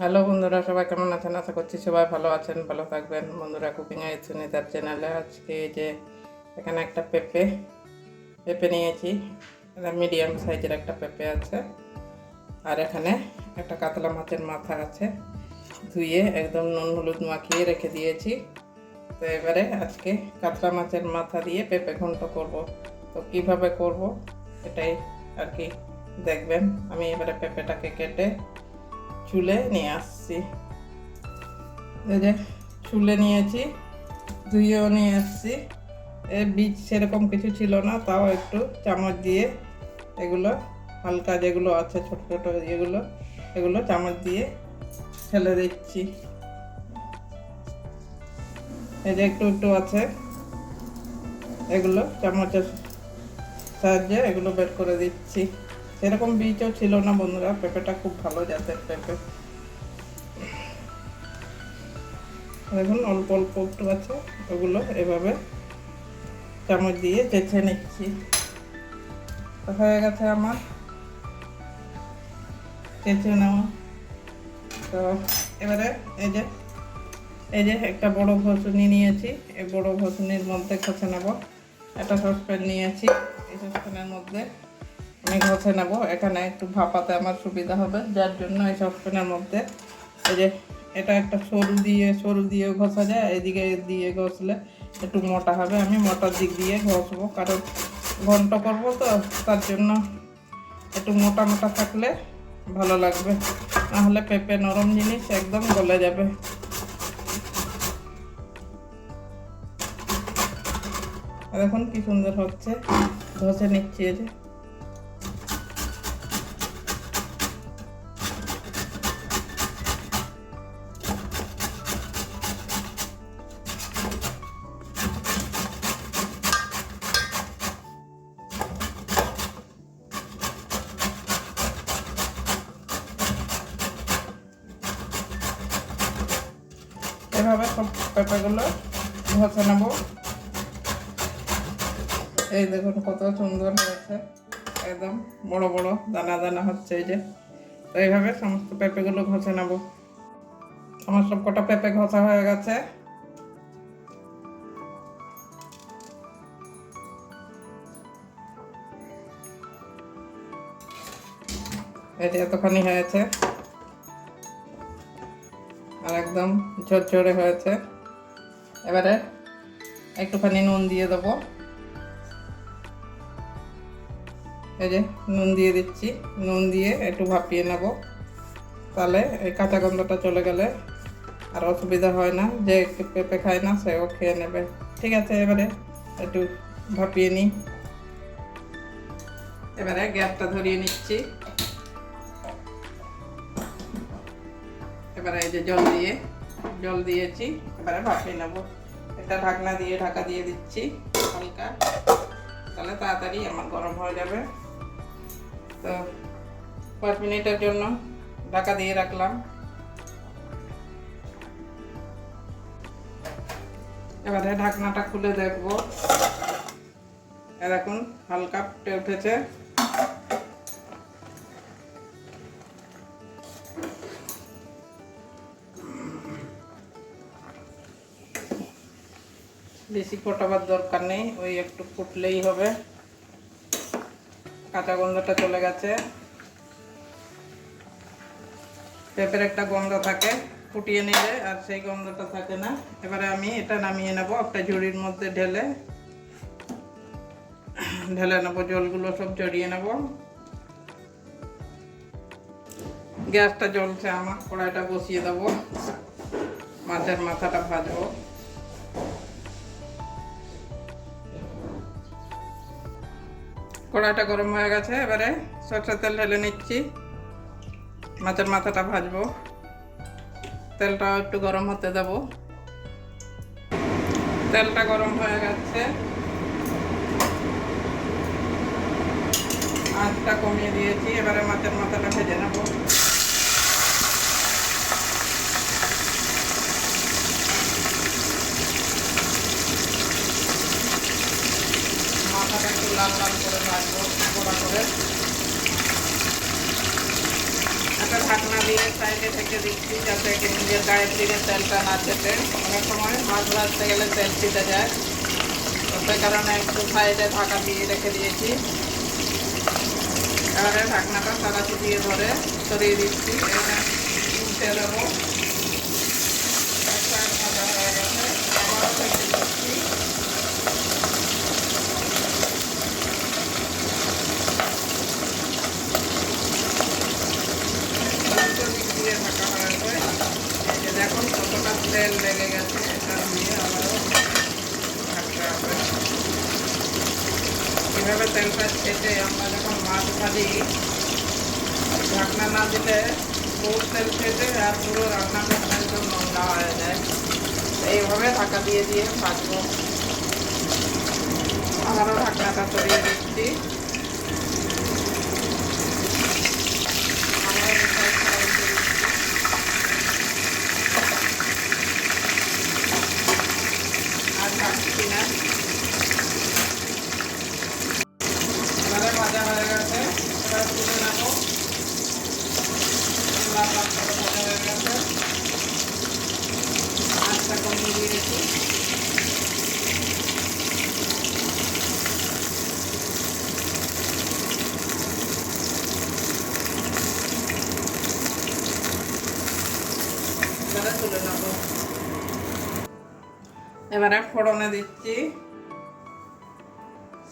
Hello বন্ধুরা, সবাই কেমন আছেন? আশা করছি সবাই ভালো আছেন, ভালো থাকবেন। বন্ধুরা কুকিং এর সুনিতার চ্যানেলে আজকে যে এখানে একটা পেঁপে পেঁপে নিয়েছি। মিডিয়াম সাইজের একটা পেঁপে আছে। আর এখানে একটা কাতলা মাছের মাথা আছে। ধুয়ে একদম নুন হলুদ মাখিয়ে রেখে দিয়েছি। তো এবারে আজকে কাতলা মাছের মাথা দিয়ে পেঁপে ঘন্ট করব। তো কীভাবে করব? এটাই আর কি দেখবেন। আমি এবারে পেঁপেটাকে কেটে চুলে নিয়ে আসছি। এই যে চুলে নিয়েছি, ধুয়েও নিয়ে আসছি। এ বীজ সেরকম কিছু ছিল না, তাও একটু চামচ দিয়ে এগুলো, হালকা যেগুলো আছে, ছোট ছোট এগুলো এগুলো চামচ দিয়ে ফেলে দিচ্ছি। এই যে একটু একটু আছে, এগুলো চামচের সাহায্যে এগুলো বের করে দিচ্ছি। সেরকম বীজও ছিল না বন্ধুরা পেঁপেটা খুব ভালো জাতের পেঁপে দেখুন, অল্প অল্প একটু আছে, ওগুলো এভাবে চামচ দিয়ে চেঁচে নিচ্ছি। হয়ে গেছে আমার চেঁচে নেওয়া। তো এবারে এই যে এই যে একটা বড় ঘষুনি নিয়েছি, এই বড় ঘষুনির মধ্যে ঘষে নেব। একটা সসপ্যান নিয়েছি, এই সসপ্যানের মধ্যে। ঘষে নেব। এখানে একটু ভাপাতে আমার সুবিধা হবে, যার জন্য এই সসপ্যানের মধ্যে এই যে এটা একটা সরু দিয়ে সরু দিয়ে ঘষা যায়, এদিকে দিয়ে ঘষলে একটু মোটা হবে। আমি মোটার দিক দিয়ে ঘষবো, কারণ ঘন্ট করব তো, তার জন্য একটু মোটা মোটা থাকলে ভালো লাগবে। নাহলে পেঁপে নরম জিনিস একদম গলে যাবে। দেখুন কি সুন্দর হচ্ছে। ঘষে নিচ্ছি যে। এভাবে সব পেঁপেগুলো ঘষে নেব। এই দেখুন কত সুন্দর হয়েছে। একদম বড় বড় দানা দানা হচ্ছে এই যে। তো এইভাবে সমস্ত পেঁপেগুলো ঘষে নেব। আমার সব কটা পেঁপে ঘষা হয়ে গেছে। যে এতখানি হয়েছে। একদম ঝরঝরে হয়েছে। এবারে একটুখানি নুন দিয়ে দেবো। এই যে নুন দিয়ে দিচ্ছি। নুন দিয়ে একটু ভাপিয়ে নেব। তাহলে এই কাঁচা গন্ধটা চলে গেলে আর অসুবিধা হয় না। যে একটু পেঁপে খায় না, সেও খেয়ে নেবে। ঠিক আছে, এবারে একটু ভাপিয়ে নিই। এবারে গ্যাসটা ধরিয়ে নিচ্ছি। এবারে এই যে জল দিয়ে, জল দিয়েছি, এবারে ভাপিয়ে নেব। এটা ঢাকনা দিয়ে ঢাকা দিয়ে দিচ্ছি, হালকা। তাহলে তাড়াতাড়ি আমার গরম হয়ে যাবে। তো পাঁচ মিনিটের জন্য ঢাকা দিয়ে রাখলাম। এবারে ঢাকনাটা খুলে দেখব। দেখুন, হালকা ফুটে উঠেছে। বেশি ফোটাবার দরকার নেই, ওই একটু ফুটলেই হবে। কাঁচা গন্ধটা চলে গেছে। পেঁপের একটা গন্ধ থাকে, ফুটিয়ে নিলে আর সেই গন্ধটা থাকে না। এবারে আমি এটা নামিয়ে নেব, একটা ঝুড়ির মধ্যে ঢেলে। ঢেলে নেব, জলগুলো সব জড়িয়ে নেব। গ্যাসটা জ্বলছে আমার, কড়াইটা বসিয়ে দেবো। মাছের মাথাটা ভাজবো। কড়াইটা গরম হয়ে গেছে, এবারে সরষের তেল ঢেলে নিচ্ছি। মাছের মাথাটা ভাজবো। তেলটা একটু গরম হতে দেব। তেলটা গরম হয়ে গেছে। আঁচটা কমিয়ে দিয়েছি, এবারে মাছের মাথাটা ভেজে নেব মাথাটা একটু লাল লাল করে ভাজবো করে। একটা ঢাকনা দিয়ে সাইডে থেকে দিচ্ছি যাতে নিজের গায়ের দিকে তেলটা না চেপে। অনেক সময় মাছ ভাজতে গেলে তেল চিটে যায়। তো কারণে একটু সাইডে ঢাকা দিয়ে রেখে দিয়েছি। এবারে ঢাকনাটা সারাশি দিয়ে ধরে সরিয়ে দিচ্ছি। এবারে উঠে দেবো এক সাইড ভাজা হয়ে গেছে আবারও থেকে দিচ্ছি উল্টো দিক দিয়ে ঢাকা হয়েছে এই যে দেখুন কতটা তেল লেগে গেছে এটা দিয়ে আবারও ঢাকতে হবে এভাবে তেলটা ছেটে আমরা যখন মাছ ভাজি, ঢাকনা না দিলে বহু তেল ছেটে আর পুরো রান্নাঘরটা একদম নোংরা হয়ে যায়। এইভাবে ঢাকা দিয়ে দিয়ে ভাজবো। আবারও ঢাকনাটা সরিয়ে দিচ্ছি আবারও এই side টা উল্টে দিচ্ছি। আর ঢাকছি না এবারে ভাজা হয়ে গেছে এবার তুলে নেব এবারে ফোড়নে দিচ্ছি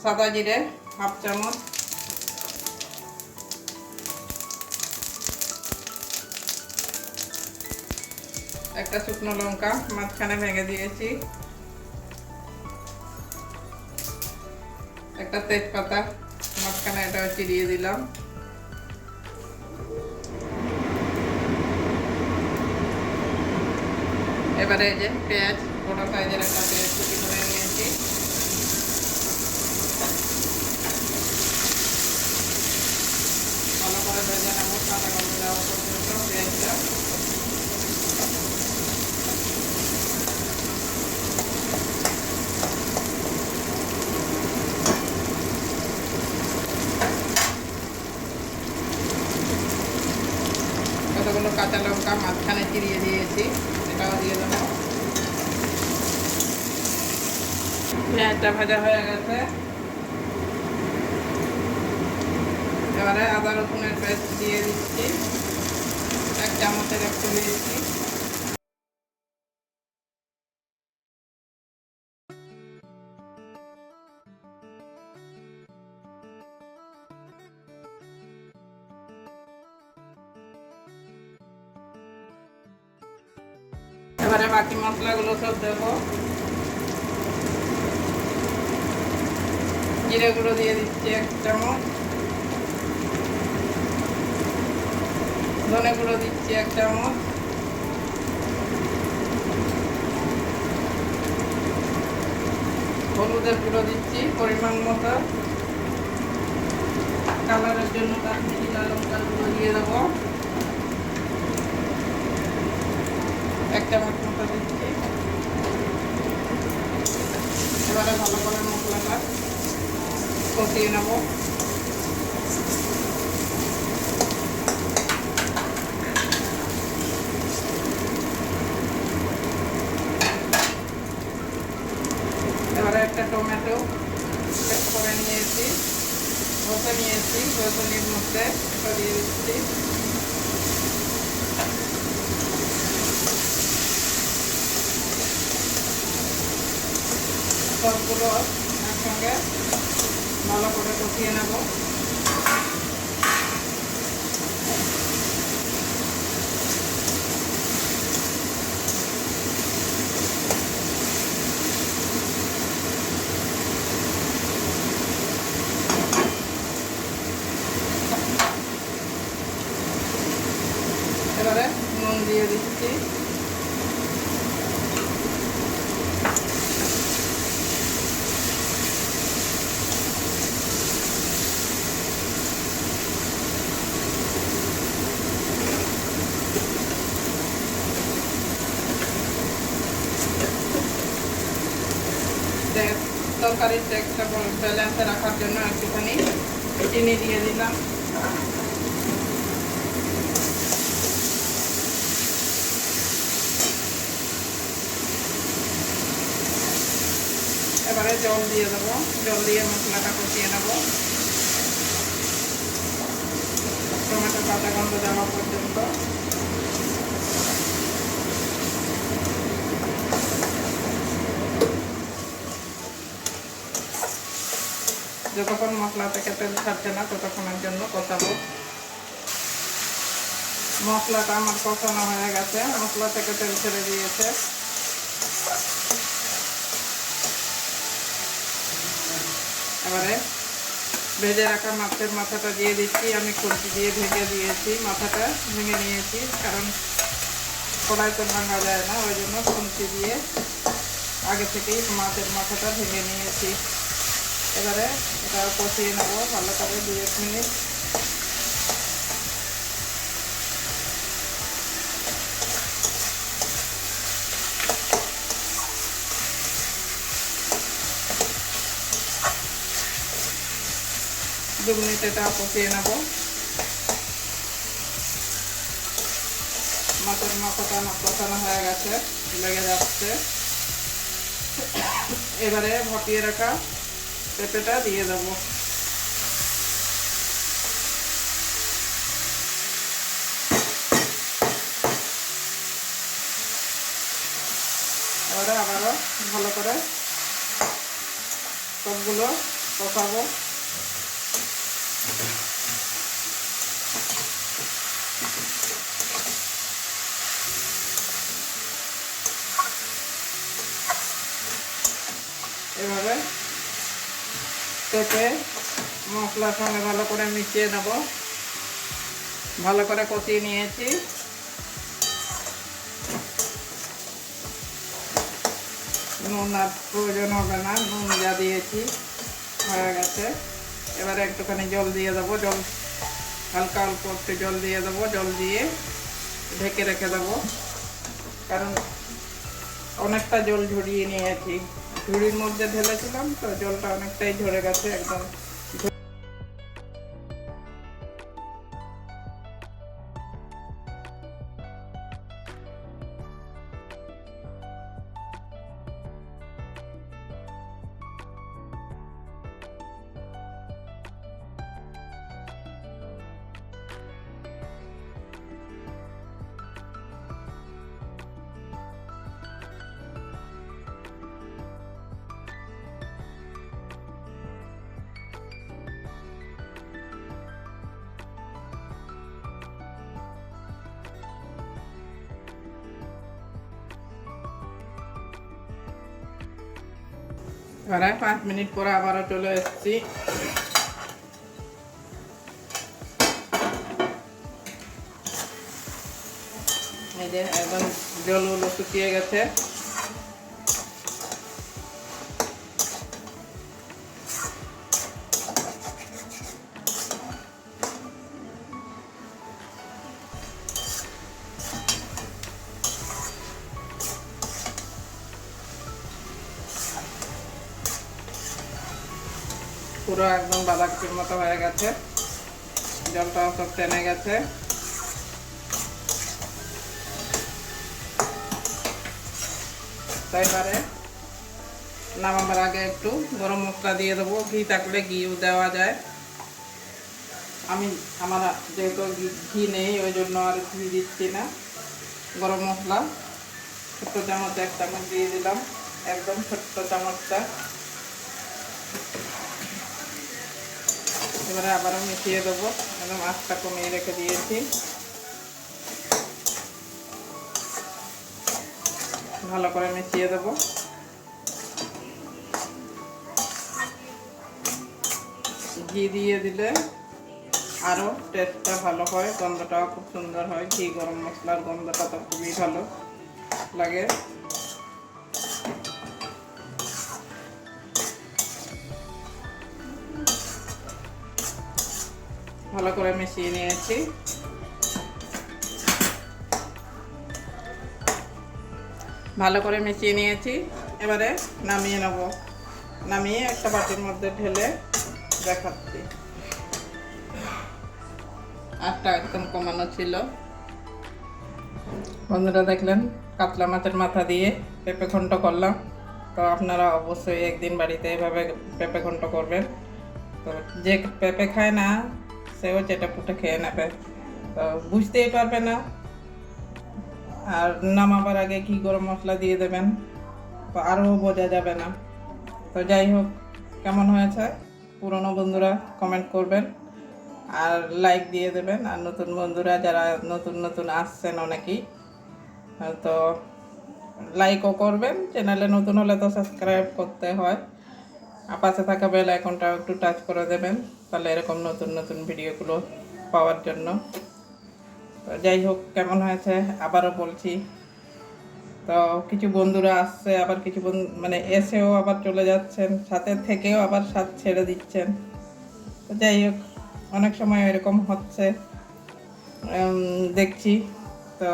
সাদা জিরে হাফ চামচ একটা শুকনো লঙ্কা মাঝখানে ভেঙে দিয়েছি। একটা তেজপাতা মাঝখানে এটাও চিরিয়ে দিলাম। এবারে এই যে পেঁয়াজ, বড় সাইজের একটা পেঁয়াজ কুচি করে নিয়েছি। ভালো করে ভেজে নেব কাঁচা গন্ধ যাওয়া পর্যন্ত পেঁয়াজটা কতগুলো কাঁচা লঙ্কা মাঝখানে চিরিয়ে দিয়েছি। এটাও দিয়ে দেবো। পেঁয়াজটা ভাজা হয়ে গেছে। এবারে আদা রসুনের পেস্ট দিয়ে দিচ্ছি। এক চামচের একটু দিয়েছি এবারে বাকি মশলাগুলো সব দেবো। জিরে গুঁড়ো দিয়ে দিচ্ছি এক চামচ। ধনে গুঁড়ো দিচ্ছি এক চামচ। হলুদের গুঁড়ো দিচ্ছি পরিমাণ মতো। কালারের জন্য কাশ্মীরি লাল লঙ্কার গুঁড়ো দিয়ে দেবো এক চামচ মতো দিচ্ছি এবারে ভালো করে মশলাটা কষিয়ে নেব এবারে একটা টমেটো পেস্ট করে নিয়েছি ঘষে নিয়েছি ঘষনির মধ্যে এটা দিয়ে দিচ্ছি সবগুলো একসঙ্গে ভালো করে কষিয়ে নেব। তরকারির যে একটা ব্যালেন্স রাখার জন্য একটুখানি চিনি দিয়ে দিলাম। এবারে জল দিয়ে দেবো। জল দিয়ে মশলাটা কষিয়ে নেব। টমেটো পাতা গন্ধ দেওয়া পর্যন্ত। যতক্ষণ মশলা থেকে তেল ছাড়ছে না, ততক্ষণের জন্য কষাবো। মশলাটা আমার কষানো হয়ে গেছে। মশলা থেকে তেল ছেড়ে দিয়েছে। এবারে ভেজে রাখা মাছের মাথাটা দিয়ে দিচ্ছি। আমি খুলছি দিয়ে ভেঙে দিয়েছি, মাথাটা ভেঙে নিয়েছি, কারণ কড়াইতে ভাঙা যায় না, ওই জন্য খুলছি দিয়ে আগে থেকেই মাছের মাথাটা ভেঙে নিয়েছি। এবারে এটা কষিয়ে নেব, ভালো করে দুই এক মিনিট। দু মিনিট এটা কষিয়ে নেব। মাছের আমার কষানো হয়ে গেছে, লেগে যাচ্ছে। এবারে ভাপিয়ে রাখা পেঁপেটা দিয়ে দেবো। এবারে আবারও ভালো করে সবগুলো কষাবো। এভাবে পেঁপে মশলার সঙ্গে ভালো করে মিশিয়ে নেব। ভালো করে কষিয়ে নিয়েছি। নুন আর প্রয়োজন হবে না, নুন যা দিয়েছি হয়ে গেছে। এবারে একটুখানি জল দিয়ে দেবো, জল হালকা অল্প একটু জল দিয়ে দেবো, জল দিয়ে ঢেকে রেখে দেবো। কারণ অনেকটা জল ঝরিয়ে নিয়েছি। ঝুড়ির মধ্যে ঢেলেছিলাম তো জলটা অনেকটাই ঝরে গেছে একদম। এবারে পাঁচ মিনিট পরে আবারও চলে এসেছি। এই যে একদম জলগুলো শুকিয়ে গেছে। পুরো একদম বাঁধাকপির মতো হয়ে গেছে। জলটাও সব টেনে গেছে। এবারে নামাবার আগে একটু গরম মশলা দিয়ে দেবো। ঘি থাকলে ঘিও দেওয়া যায়। আমি আমার যেহেতু ঘি নেই, ওই জন্য আর ঘি দিচ্ছি না। গরম মশলা। ছোট্ট চামচ এক চামচ দিয়ে দিলাম। একদম ছোট্ট চামচটা। এবারে আবারও মিশিয়ে দেবো। একদম আঁচটা কমিয়ে রেখে দিয়েছি। ভালো করে মিশিয়ে দেবো। ঘি দিয়ে দিলে আরও টেস্টটা ভালো হয়, গন্ধটাও খুব সুন্দর হয়। ঘি গরম মশলার গন্ধটা তো খুবই ভালো লাগে। ভালো করে মিশিয়ে নিয়েছি। ভালো করে মিশিয়ে নিয়েছি। এবারে নামিয়ে নেব। নামিয়ে একটা বাটির মধ্যে ঢেলে দেখাচ্ছি। আটটা একদম কমানো ছিল। বন্ধুরা দেখলেন, কাতলা মাছের মাথা দিয়ে পেঁপে ঘন্ট করলাম। তো আপনারা অবশ্যই একদিন বাড়িতে এভাবে পেঁপে ঘন্ট করবেন। তো যে পেঁপে খায় না সেও চেটে পুটে খেয়ে নেবে। বুঝতেই পারবে না। আর নামাবার আগে কি গরম মশলা দিয়ে দেবেন আরও বোঝা যাবে না। তো যাই হোক, কেমন হয়েছে? পুরনো বন্ধুরা কমেন্ট করবেন। আর লাইক দিয়ে দেবেন। আর নতুন বন্ধুরা যারা নতুন নতুন আসছেন অনেকেই, তো লাইকও করবেন। চ্যানেলে নতুন হলে তো সাবস্ক্রাইব করতে হয়। আর পাশে থাকা বেল আইকনটা একটু টাচ করে দেবেন। তাহলে এরকম নতুন নতুন ভিডিওগুলো পাওয়ার জন্য। তো যাই হোক, কেমন হয়েছে? আবারও বলছি। তো কিছু বন্ধুরা আসছে, আবার কিছু মানে এসেও আবার চলে যাচ্ছেন, সাথে থেকেও আবার সাথ ছেড়ে দিচ্ছেন। তো যাই হোক, অনেক সময় এরকম হচ্ছে। দেখছি। তো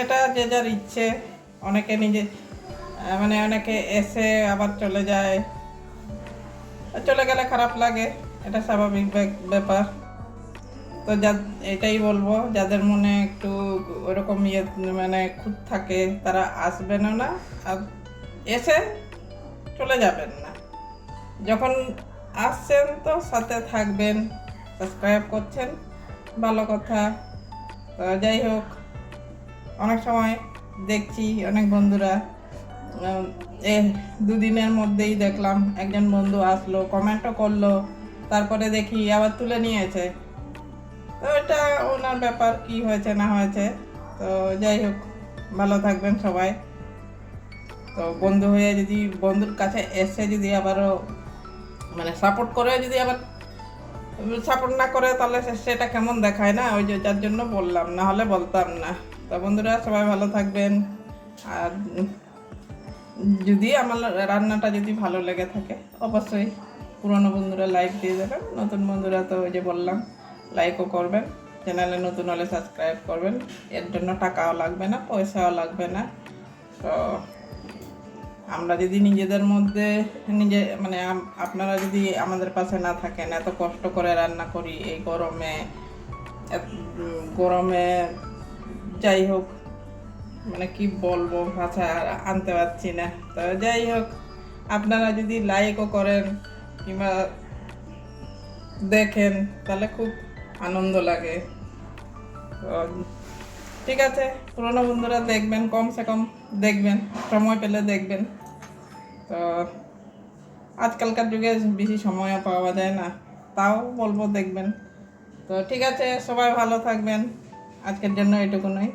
এটা যে যার ইচ্ছে, অনেকে নিজে মানে অনেকে এসে আবার চলে যায়। চলে গেলে খারাপ লাগে, এটা স্বাভাবিক ব্যাপার। তো যা, এটাই বলব, যাদের মনে একটু ওরকম ইয়ে মানে খুঁত থাকে, তারা আসবেনও না, আর এসে চলে যাবেন না। যখন আসছেন তো সাথে থাকবেন, সাবস্ক্রাইব করছেন, ভালো কথা। তো যাই হোক, অনেক সময় দেখছি অনেক বন্ধুরা দুদিনের মধ্যেই দেখলাম একজন বন্ধু আসলো কমেন্টও করল, তারপরে দেখি আবার তুলে নিয়েছে। তো এটা ওনার ব্যাপার, কি হয়েছে না হয়েছে। তো যাই হোক, ভালো থাকবেন সবাই। তো বন্ধু হয়ে যদি, বন্ধুর কাছে এসে যদি আবারও মানে সাপোর্ট করে যদি আবার সাপোর্ট না করে তাহলে সেটা কেমন দেখায় না? ওই যে যার জন্য বললাম, না হলে বলতাম না। তো বন্ধুরা সবাই ভালো থাকবেন। আর যদি আমার রান্নাটা যদি ভালো লেগে থাকে, অবশ্যই পুরনো বন্ধুরা লাইক দিয়ে দেবেন। নতুন বন্ধুরা তো ওই যে বললাম লাইকও করবেন। চ্যানেলে নতুন হলে সাবস্ক্রাইব করবেন। এর জন্য টাকাও লাগবে না, পয়সাও লাগবে না। তো আমরা যদি নিজেদের মধ্যে, নিজে মানে আপনারা যদি আমাদের পাশে না থাকেন, এত কষ্ট করে রান্না করি, এই গরমে গরমে, যাই হোক মানে কি বলব ভাষা আনতে পারছি না। তো যাই হোক, আপনারা যদি লাইকও করেন কিংবা দেখেন, তাহলে খুব আনন্দ লাগে। ঠিক আছে, পুরোনো বন্ধুরা দেখবেন, কমসে কম দেখবেন, সময় পেলে দেখবেন। তো আজকালকার যুগে বেশি সময়ও পাওয়া যায় না, তাও বলব দেখবেন। তো ঠিক আছে, সবাই ভালো থাকবেন। আজকের জন্য এটুকুনই।